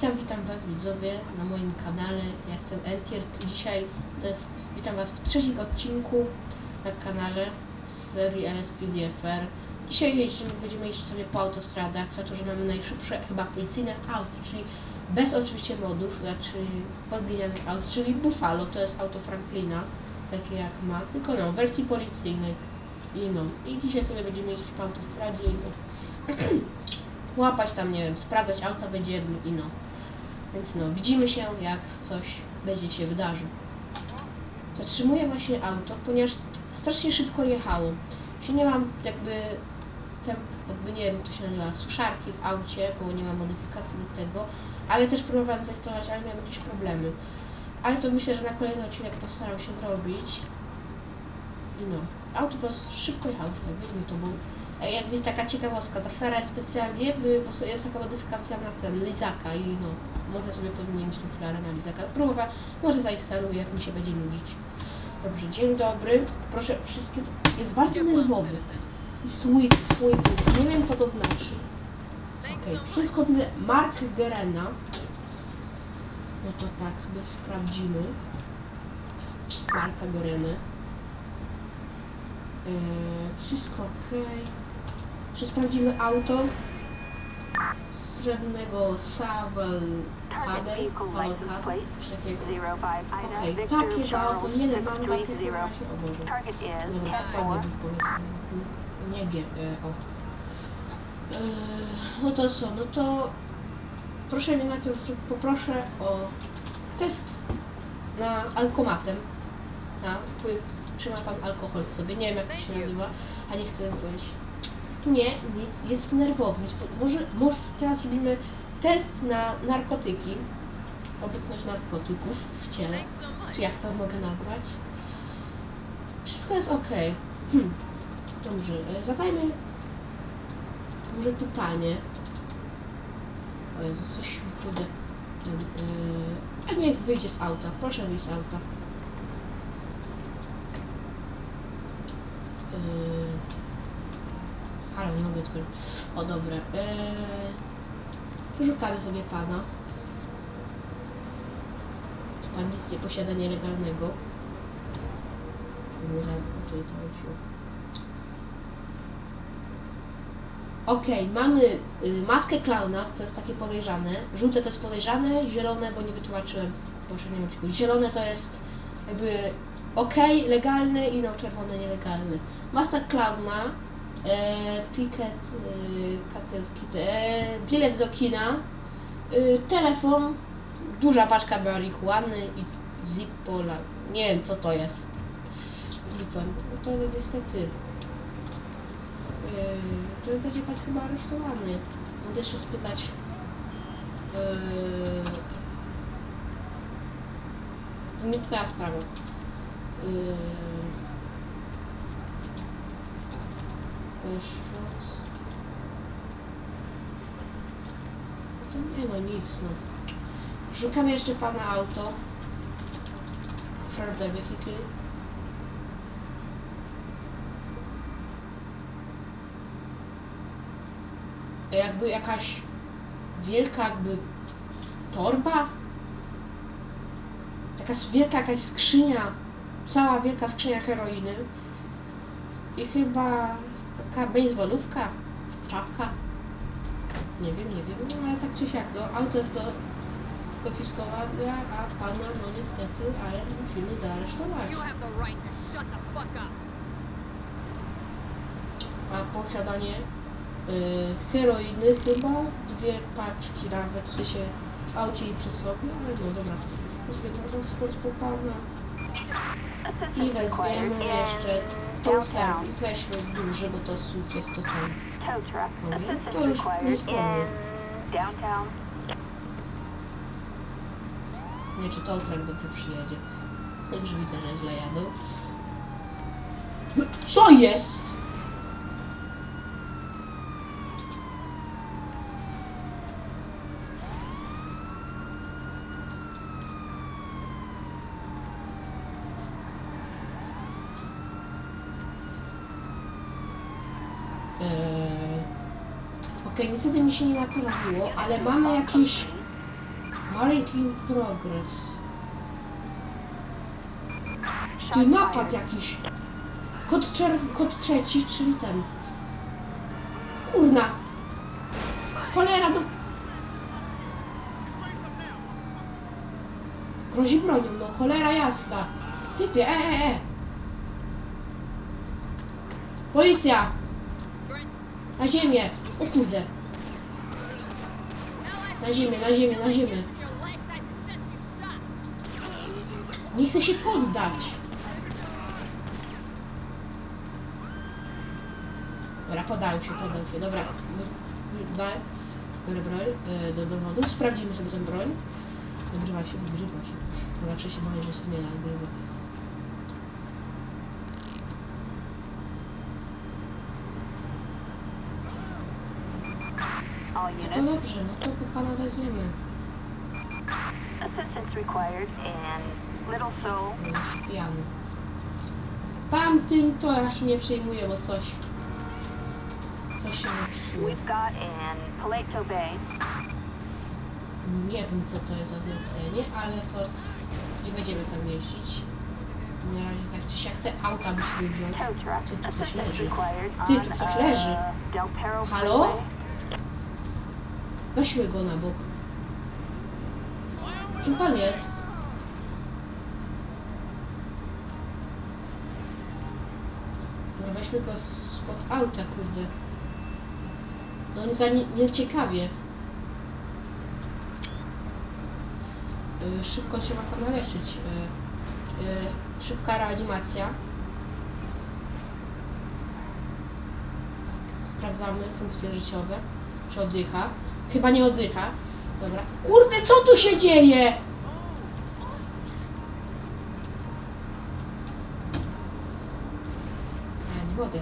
Witam, witam Was widzowie na moim kanale. Ja jestem Entier i dzisiaj to jest, witam Was w trzecim odcinku na kanale z serii LSPDFR. Dzisiaj jeździmy, będziemy jeździć sobie po autostradach, za to, że mamy najszybsze chyba policyjne auto, czyli bez oczywiście modów, znaczy podglinianych aut, czyli Buffalo, to jest auto Franklina, takie jak ma, tylko no, w wersji policyjnej. I no, i dzisiaj sobie będziemy jeździć po autostradzie i no, łapać tam, nie wiem, sprawdzać auta będziemy i no. Więc no, widzimy się, jak coś będzie się wydarzy. Zatrzymuję właśnie auto, ponieważ strasznie szybko jechało. Się nie mam jakby, tem, jakby nie wiem, to się nazywa, suszarki w aucie, bo nie mam modyfikacji do tego, ale też próbowałem zainstalować, ale miałem jakieś problemy. Ale to myślę, że na kolejny odcinek postaram się zrobić. I no, auto po prostu szybko jechało tutaj, weźmy to, bo jakby taka ciekawostka, ta fera jest specjalnie, by, bo jest taka modyfikacja na ten Lizaka i no, można sobie podmienić tą flarę na Lizaka. Próba, może zainstaluję, jak mi się będzie nudzić. Dobrze, dzień dobry. Proszę wszystkie. Jest bardzo nerwowy. Sweet, sweet. Nie wiem co to znaczy. Okej, wszystko widzę. Mark Gerena. No to tak sobie sprawdzimy. Marka Gereny. Yy, wszystko ok. Czy sprawdzimy auto srebrnego Savel Kader, Savel Kader, coś. Okej, takie auto, jeden mam na cechy na o Boże. Dobra, tak 10 ładnie powiedzmy. Nie G, e, o. E, no to co, no to proszę mnie najpierw, poproszę o test na alkomatem, na wpływ, czy ma pan alkohol w sobie, nie wiem jak to się nazywa, a nie chcę powiedzieć. Nie, nic, jest nerwowy, może, może teraz robimy test na narkotyki, obecność narkotyków w ciele, czy jak to mogę nazwać. Wszystko jest ok. Hmm. Dobrze, e, zadajmy może pytanie. O Jezu, coś mi kurde... Yy, a niech wyjdzie z auta. Proszę wyjść z auta. Yy, ale otworzyć. O. Yy, Poszukamy sobie pana. Pan nic nie posiada nielegalnego? Okej, mamy y, maskę klauna, to jest takie podejrzane. Żółte to jest podejrzane, zielone, bo nie wytłumaczyłem w poprzednim odcinku. Zielone to jest jakby okej, legalny i no czerwone nielegalny. Maska klauna, e, ticket, e, katetki, e, bilet do kina, e, telefon, duża paczka marihuany i zippola. Nie wiem co to jest. Zipem. No to niestety Yy, to będzie pan chyba aresztowany. Mogę jeszcze spytać. Yy, to nie twoja sprawa. Yy, To nie no, nic no. Szukamy jeszcze pana auto. Share the vehicle. jakby jakaś wielka jakby torba. Taka wielka jakaś skrzynia, cała wielka skrzynia heroiny. I chyba taka baseballówka, czapka. Nie wiem, nie wiem, no ale tak czy siak, no auto jest do skonfiskowania, a pana no niestety, ale musimy zaaresztować. A posiadanie y, heroiny chyba, dwie paczki nawet, w sensie w aucie i przy sobie, ale no dobra, to sobie transport po pana i weźmiemy jeszcze tą serwis, weźmy duży, bo to SUV jest to ten. Dobrze, to już nie wspomnę. Nie, czy to track dobrze przyjedzie. Także widzę, że źle Co jest? Eee, Okej, niestety mi się nie naprawiło, ale mamy Calling in progress. Ty napad jakiś. Kod, kod trzeci, czyli ten. Kurna. Cholera do... Grozi bronią, no cholera jasna. Typie, e, e, e. Policja! Na ziemię! O kurde. Na ziemię, na ziemię, na ziemię. Nie chcę się poddać. Dobra, podał się, podał się. Dobra, dwa. Biorę broń e, do dowodu. Sprawdzimy sobie tę broń. Nagrywa się, nagrywa się. Zawsze się boję, że się nie nagrywa. All No dobrze, no to po pana weźmiemy. Assistance required in Little Seoul. No, jest pijany. Tamtym to ja się nie przejmuję, bo coś... Coś się nie psuje. We've got in Paleto Bay. Nie wiem co to jest za zlecenie, ale to gdzie będziemy tam jeździć. Na razie tak czy siak te auta musimy wziąć. Tow truck. Ty tu ktoś Assistance leży. required Ty, on tu ktoś uh, leży. Del Perro Halo? Freeway. Weźmy go na bok. Kim pan jest? No weźmy go spod auta, kurde. No nie za nie, nieciekawie. Y, Szybko ma pana leczyć. Y, y, Szybka reanimacja. Sprawdzamy funkcje życiowe. Czy oddycha? Chyba nie oddycha. Dobra. Kurde, co tu się dzieje? Ja nie mogę.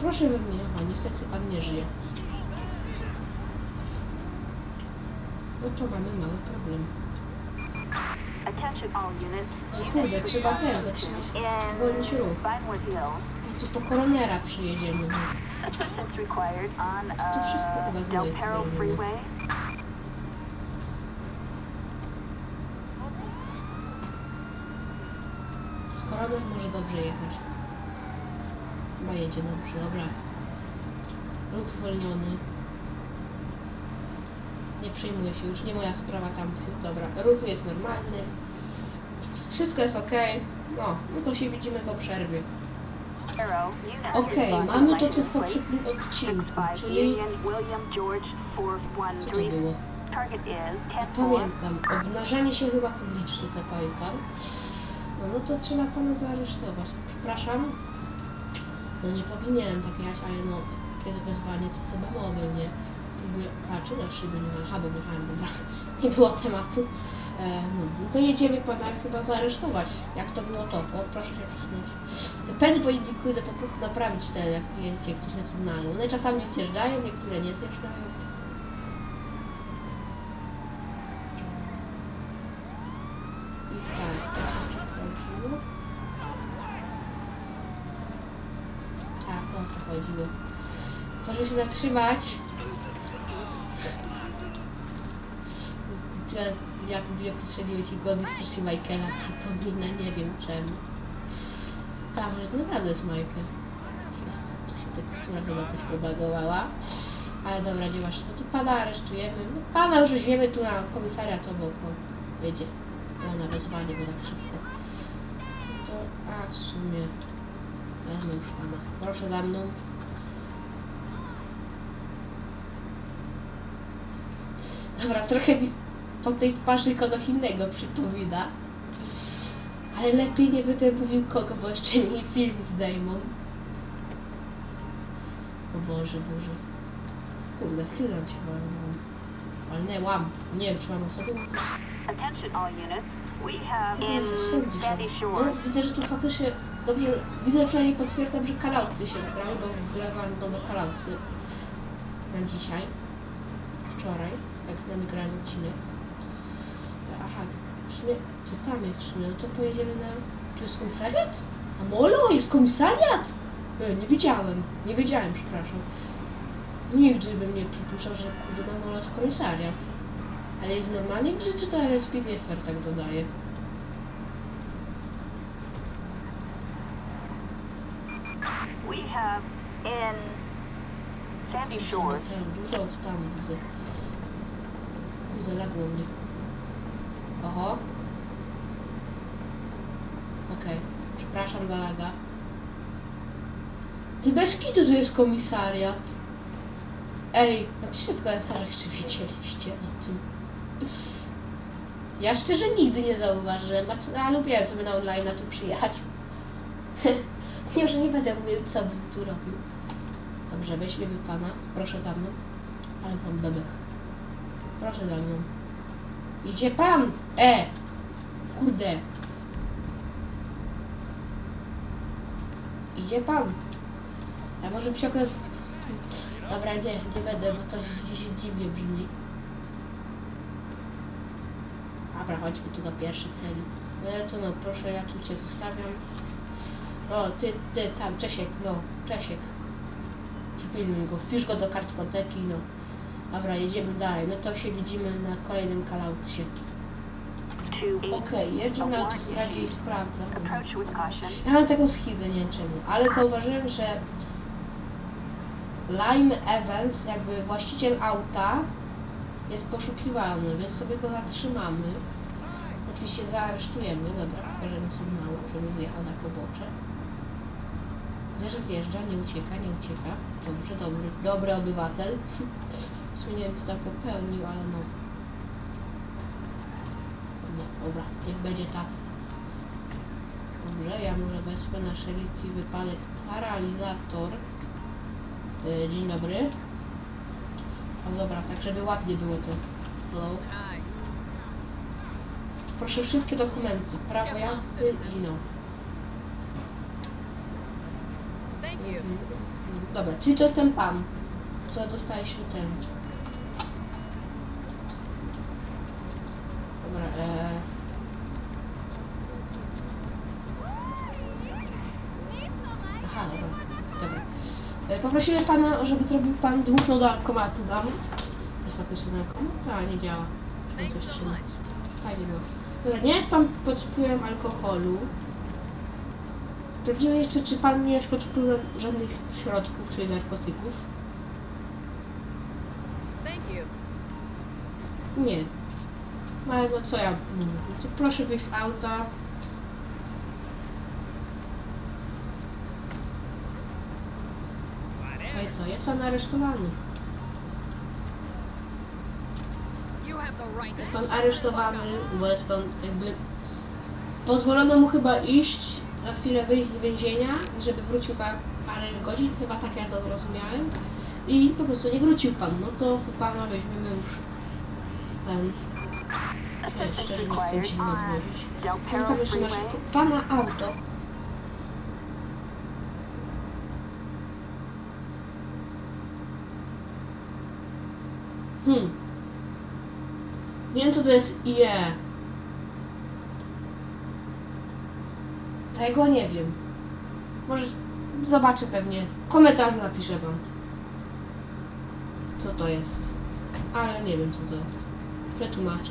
Proszę we mnie. O, niestety pan nie żyje. No to mamy mały problem. No kurde, trzeba ten zatrzymać, zwolnić In ruch. I tu po koronera przyjedziemy. Assistance required on To wszystko chyba z Del mojej Perro strony. Może dobrze jechać. Chyba jedzie dobrze, dobra. Ruch zwolniony. Nie przejmuję się już, nie moja sprawa tamty. Dobra, ruch jest normalny. Wszystko jest ok. No, no to się widzimy po przerwie. Okej, mamy to co w poprzednim odcinku, 65 czyli co to 413. było? Target is 10 Pamiętam, obnażanie się chyba publicznie, co pamiętam. No, no to trzeba pana zaaresztować. Przepraszam. No nie powinienem tak jechać, ale no, takie wezwanie to chyba mogę, nie? A czy na szyby nie ma? Aha, bo jechałem, dobra. Nie było tematu. E, no, to jedziemy pana chyba zaaresztować. Jak to było to? O, proszę się przesunąć. Te pędy powinni kurde po prostu naprawić te, jak jedzie ktoś na sygnalu. One czasami zjeżdżają, niektóre nie zjeżdżają. I tak, to tu chodziło? Tak, o to chodziło. Proszę się zatrzymać. Teraz, jak w poprzednim odcinku, on strasznie Michaela przypomina, nie wiem czemu. Tam, że naprawdę jest Michael. Jest, tu się tekstura chyba też pobagowała. Ale dobra, nie masz, to tu pana aresztujemy. No, pana już weźmiemy tu na komisariat obok, bo jedzie. No, na wezwanie, bo tak szybko. No to, a w sumie, wezmę już pana. Proszę za mną. Dobra, trochę mi po tej twarzy kogoś innego przypomina. Ale lepiej nie będę mówił kogo, bo jeszcze mi film zdejmą. O Boże, Boże. Kurde, chwilę cię walnęłam. Walnęłam. Nie wiem, czy mam o sobie mówić. Attention all units. We have in Boże, sądzisz, Sandy że... Shore. No, widzę, że tu faktycznie dobrze... Widzę, przynajmniej potwierdzam, że kanałcy się wgrały, bo wgrywam nowe kanałcy na dzisiaj. Wczoraj, jak nagrałem odcinek. Aha, w sumie, to tam jest w sumie, no to pojedziemy na... Tu jest komisariat? A Molo, jest komisariat? E, nie wiedziałem, nie wiedziałem, przepraszam. Nigdy bym nie przypuszczał, że kurde na Molo jest komisariat. Ale jest normalnie grze, czy to LSPDFR tak dodaje? We have in Sandy Shores. Dużo w tam widzę. Kurde, lagło mnie. Oho. Okej, przepraszam za laga. Ty bez kitu tu jest komisariat. Ej, napiszcie w komentarzach, czy wiedzieliście o tym. Ja szczerze nigdy nie zauważyłem, a, lubiłem sobie na online tu przyjechać. nie, że nie będę mówił, co bym tu robił. Dobrze, weźmiemy pana. Proszę za mną. Ale mam bebech. Proszę za mną. Idzie pan! E! Kurde. Idzie pan. A może wsiąknę... Dobra, nie, nie będę, bo to się dziwnie brzmi. Dobra, chodźmy tu do pierwszej celi. E, to no, proszę, ja tu cię zostawiam. O, ty, ty, tam, Czesiek, no, Czesiek. Przypilnuj go, wpisz go do kartkoteki, no. Dobra, jedziemy dalej. No to się widzimy na kolejnym kalaucie. Okej, jeżdżę na autostradzie i sprawdzam. Ja mam taką schizę, nie czemu, ale zauważyłem, że Lime Evans, jakby właściciel auta, jest poszukiwany, więc sobie go zatrzymamy. Oczywiście zaaresztujemy, dobra, pokażemy sygnału, żeby zjechał na pobocze. Widzę, że zjeżdża, nie ucieka, nie ucieka. Dobrze, dobry, dobry obywatel. W sumie nie wiem, co tam popełnił, ale no. No, dobra, niech będzie tak. Dobrze, ja może wezmę na wszelki wypadek paralizator. Yy, dzień dobry. O dobra, tak żeby ładnie było to. Hello. Hi. Proszę wszystkie dokumenty, prawo jazdy i no. Mhm. Dobra, czyli to jest ten pan, co dostaje się ten. Dobra, e... Aha, dobra, dobra. E, Poprosimy pana, żeby zrobił pan dmuchnął do alkomatu nam. Jest faktycznie alkomat? A, nie działa. Coś trzyma. Fajnie było. Dobra, nie jest pan pod wpływem alkoholu. Sprawdzimy jeszcze, czy pan nie jest pod wpływem żadnych środków, czyli narkotyków. Thank you. Nie. No ale no co ja mówię? To proszę wyjść z auta. No i co? Jest pan aresztowany. Jest pan aresztowany, bo jest pan jakby... Pozwolono mu chyba iść, na chwilę wyjść z więzienia, żeby wrócił za parę godzin, chyba tak ja to zrozumiałem. I po prostu nie wrócił pan, no to pana weźmiemy już ten... Nie, szczerze nie chcę. Del Tylko Perro jeszcze na szybko. Pana auto. Hmm. Wiem co to jest IE. Tego nie wiem. Może zobaczę pewnie. W komentarzu napiszę wam. Co to jest. Ale nie wiem co to jest. Przetłumaczę.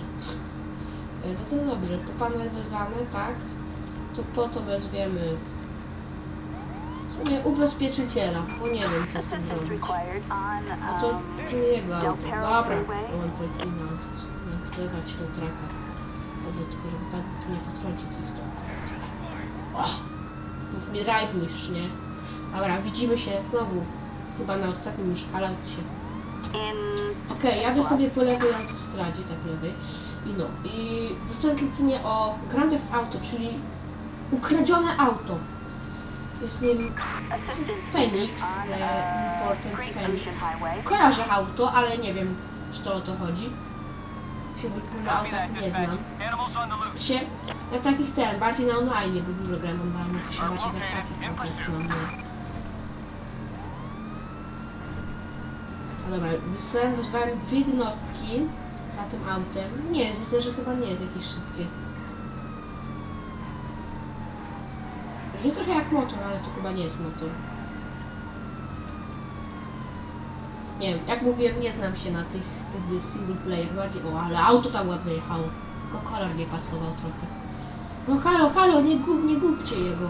No to dobrze, to pan wezwany, tak? To po to wezwiemy sumie ubezpieczyciela, bo nie wiem co z tym robić. No to um, nie jego Del auto. Dobra, mam policyjne auto. Nie wpływać tą traka. Dobrze, tylko żeby pan nie potrącił ich to. O! Mów mi drive mistrz, nie? Dobra, widzimy się znowu. Chyba na ostatnim już in Okej, jadę sobie po lewej autostradzie, tak lewej. I no, i dostałem zlecenie o Grand Theft Auto, czyli ukradzione auto. Jest nim assistance Phoenix, e, Important Great Phoenix. Kojarzę auto, ale nie wiem, czy to o to chodzi. Się na autach nie znam. Się na takich ten, bardziej na online, bo dużo gram online, to się bardziej na takich autach znam. nie. A dobra, wysłałem, wysłałem dwie jednostki za tym autem. Nie, widzę, że chyba nie jest jakieś szybkie. Brzmi trochę jak motor, ale to chyba nie jest motor. Nie wiem, jak mówiłem, nie znam się na tych single player bardziej. O, ale auto tam ładnie jechało. Tylko kolor nie pasował trochę. No halo, halo, nie, gub, nie gubcie jego.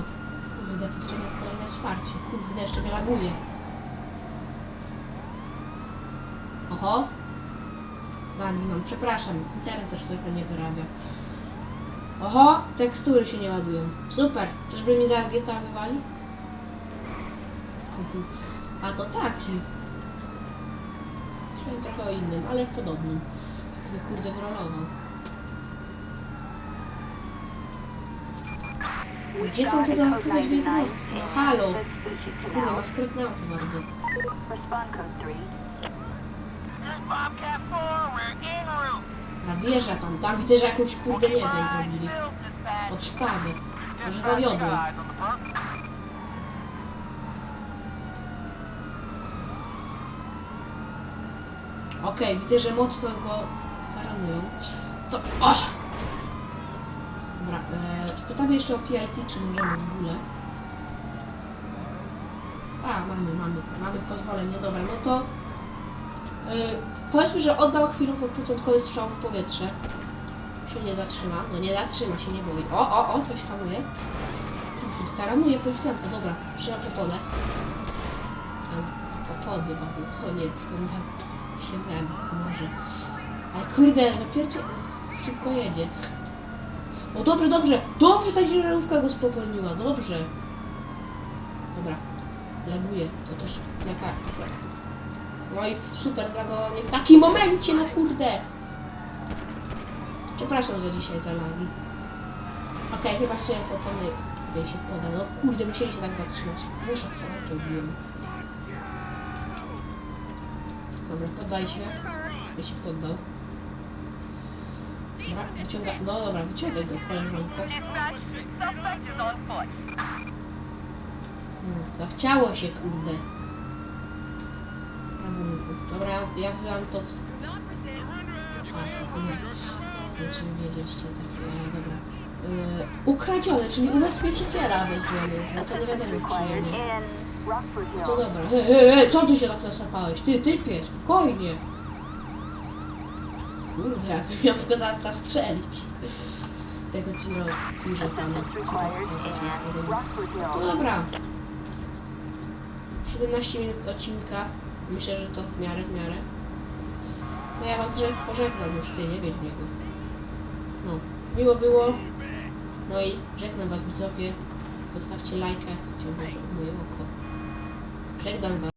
Kurde, potrzebne jest kolejne wsparcie. Kurde, jeszcze mnie laguje. Oho. Lagi mam, przepraszam. Internet też trochę nie wyrabia. Oho, tekstury się nie ładują. Super. Czyżby mi zaraz GTA wywali? Kupił. A to taki. Myślałem trochę o innym, ale podobnym. Jak mnie kurde wyrolował. Gdzie są te dodatkowe dwie jednostki? No halo! Kurde, ma skrytne auto bardzo. Respond code 3. Bobcat 4, we're en route. Na wieża tam, tam widzę, że jakąś kurde nie wiem zrobili. Odstawę. Może zawiodłem. Okej, widzę, że mocno go taranują. To... O! Dobra, e, pytamy jeszcze o PIT, czy możemy w ogóle. A, mamy, mamy, mamy pozwolenie, dobra, no to... E, powiedzmy, że oddał chwilowo początkowy strzał w powietrze. Się nie zatrzyma, no nie zatrzyma się, nie boi. O, o, o, coś hamuje. Kurde, Taranuje policjanta, dobra, opony. Opony, babu, o nie, przypomniałem się wiem, może. Ale kurde, napierdzie szybko jedzie. O dobrze, dobrze, dobrze ta ciężarówka go spowolniła, dobrze. Dobra, laguje, to też jaka... No i super zlagowanie w takim momencie, no kurde. Przepraszam za dzisiaj za lagi. Okej, chyba chciałem opony tutaj się podał. No kurde, musieli się tak zatrzymać. Proszę, to ubiłem. Dobra, poddaj się. Ja się poddał. Dobra, wyciąga... No dobra, wyciągaj go, koleżanko. Foot. No, zachciało się, kurde. Dobra, ja wzywam to... z- Czyli wiedzieliście takie, e, dobra. E, ukradzione, czyli ubezpieczyciela weźmiemy. No to nie wiadomo, czy Required nie. in Rockford No To dobra. Hej, hej, hej, co ty się tak nasapałeś? Ty, typie, spokojnie. Kurde, jakbym miał go zaraz zastrzelić. Tego Ciro, Ciro pana. No dobra. 17 minut odcinka. Myślę, że to w miarę, w miarę. To ja was że- pożegnam już, ty, nie wiedz niego. No, miło było. No i żegnam was widzowie. Zostawcie lajka, jak chcecie w moje oko. Żegnam was.